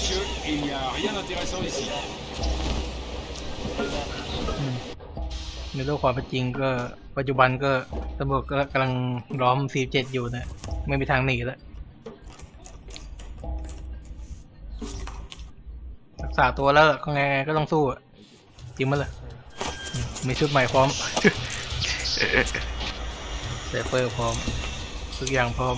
monsieur, et il n'y a rien d'intéressant ici. อืมในโลกความเป็นจริงก็ปัจจุบันก็ตำรวจก็กำลังล้อม C7 อยู่นะไม่มีทางหนีแล้วรักษาตัวแล้วก็ไงก็ต้องสู้อะจริงมั้ยล่ะมมีชุดใหม่พร้อม เซเปอร์พร้อม ทุกอย่างพร้อม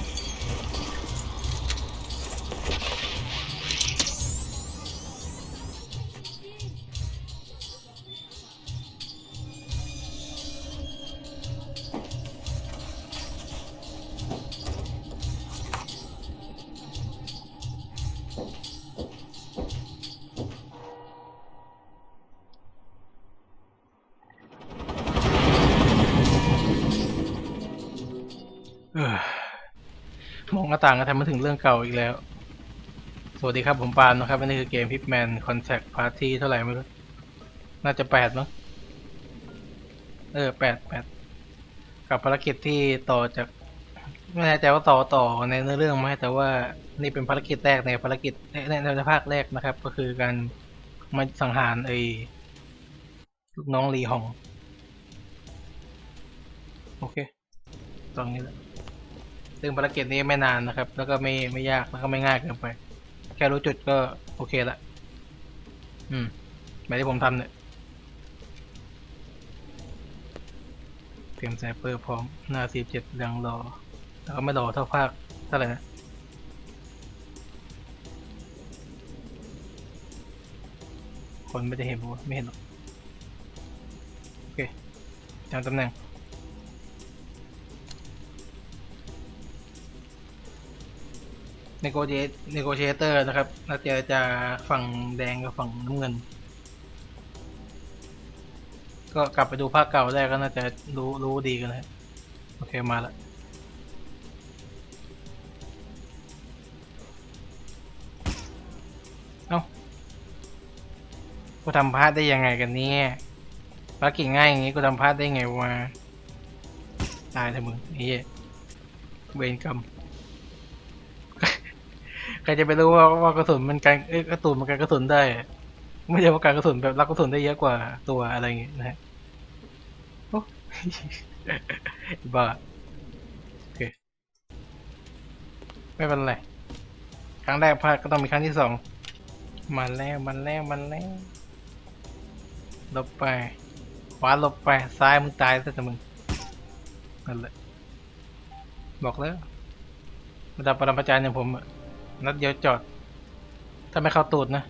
มองหน้าต่างก็ทำมาถึงเรื่องเก่าอีกแล้ว สวัสดีครับผมปาล์มนะครับอันนี้คือเกม Hitman Contact Party เท่าไหร่ไม่รู้ น่าจะแปดมั้ง เออแปดแปด กับภารกิจที่ต่อจาก ไม่แน่ใจว่าต่อต่อในเนื้อเรื่องไหมแต่ว่านี่เป็นภารกิจแรกในภารกิจในในในภาคแรกนะครับ ก็คือการมาสังหารไอ้ลูกน้องลีฮอง โอเค ตรงนี้แหละ ซึ่งภารกิจนี้ไม่นานนะครับ แล้วก็ไม่ไม่ยากแล้วก็ไม่ง่ายเกินไป แค่รู้จุดก็โอเคละ อืมแบบที่ผมทำเนี่ย เตรียมไซเปอร์พร้อม หน้าสีเจ็ดยังรอ แล้วก็ไม่รอเท่าภาคเท่าไหร่นะคนไม่ได้เห็นผมว่ไม่เห็นหรอก โอเคจำตำแหน่ง เนโกเจเนโกเชเตอร์นะครับนักเจรจาฝั่งแดงกับฝั่งน้ำเงิน ก็กลับไปดูภาคเก่าได้ก็น่าจะรู้รู้ดีกันแล้วโอเคมาละเอ้ากูทำพลาดได้ยังไงกันเนี่ยภารกิจง่ายอย่างงี้กูทำพลาดได้ไงวะตายเถอะมึงไอ้เหี้ยเวรกรรม ใครจะไปรู้ว่าว่ากระสุนมันการเอ้ยกระสุนมันการกระสุนได้ ไม่ใช่ว่าการกระสุนแบบรับกระสุนได้เยอะกว่าตัวอะไรอย่างเงี้ยนะฮะโอ้บ้าโอเคไม่เป็นไรครั้งแรกพลาดก็ต้องมีครั้งที่สองมันแล้วมันแล้วมันแล้วลบไปขวาลบไปซ้ายมึงตายซะแต่มึงนั่นแหละบอกแล้วระดับปรมาจารย์อย่างผมอะ นัดเดียวจอด ถ้าไม่เข้าตูดนะ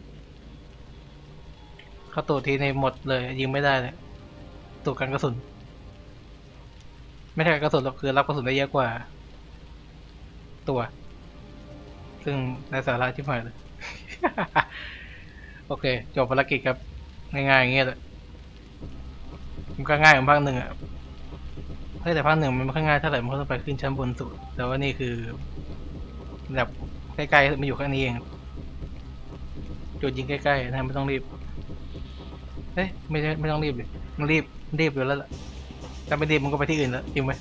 เข้าตูดทีในหมดเลย ยิงไม่ได้เลยตูดกันกระสุน ไม่ใช่กระสุนหรอกคือรับกระสุนได้เยอะกว่า ตัว ซึ่งในสาระที่ผ่านเลย โอเค จบภารกิจครับ ง่ายๆอย่างเงี้ยแหละมันก็ง่ายกว่าภาคหนึ่งอะเฮ้ยแต่ภาคหนึ่งมันไม่ค่อยง่ายเท่าไหร่มันต้องไปขึ้นชั้นบนสุด แต่ว่านี่คือแบบ ใกล้ๆมันอยู่ข้างนี้เองจุดยิงใกล้ๆนะไม่ต้องรีบเอ้ยไม่ใช่ไม่ต้องรีบเลยมันรีบรีบอยู่แล้วล่ะถ้าไม่รีบมันก็ไปที่อื่นแล้วจริงไหม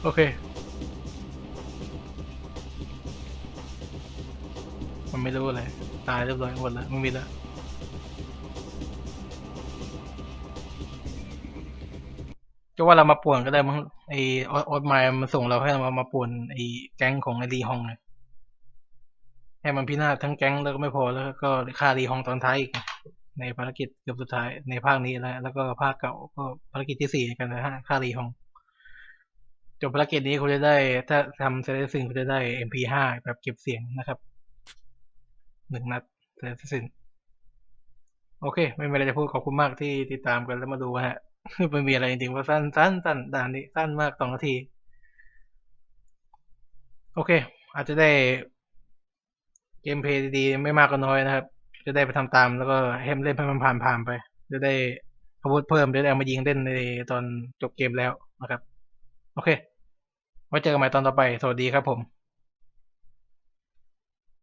โอเค มันไม่รู้อะไรตายเรียบร้อยหมดแล้วไม่มีแล้ว ก็ว่าเรามาป่วนก็ได้มั้งไอออสออสไมล์มันส่งเราให้เรามาป่วนไอแก๊งของไอรีฮองไงให้มันพินาศทั้งแก๊งแล้วก็ไม่พอแล้วก็ฆ่ารีฮองตอนท้ายอีกในภารกิจเกือบสุดท้ายในภาคนี้แล้วแล้วก็ภาคเก่าก็ภารกิจที่สี่กันนะฮะฆ่ารีฮองจบภารกิจนี้คุณจะได้ ถ้าทำเซเลซิงคุณจะได้ MP5 แบบเก็บเสียงนะครับหนึ่งนัดเซเลซิงโอเค ไม่มีอะไรจะพูดขอบคุณมากที่ติดตามกันแล้วมาดูฮะ ไม่มีอะไรจริงๆว่าสั้นสั้นสั้นด่านนี้สั้นมากสองนาที โอเค อาจจะได้เกมเพลย์ดีๆไม่มากก็น้อยนะครับ จะได้ไปทำตามแล้วก็ให้มเล่นให้มันผ่านผ่านๆไป จะได้อาวุธเพิ่มจะได้เอามายิงเล่นในตอนจบเกมแล้วนะครับ โอเคไว้เจอกันใหม่ตอนต่อไป สวัสดีครับผม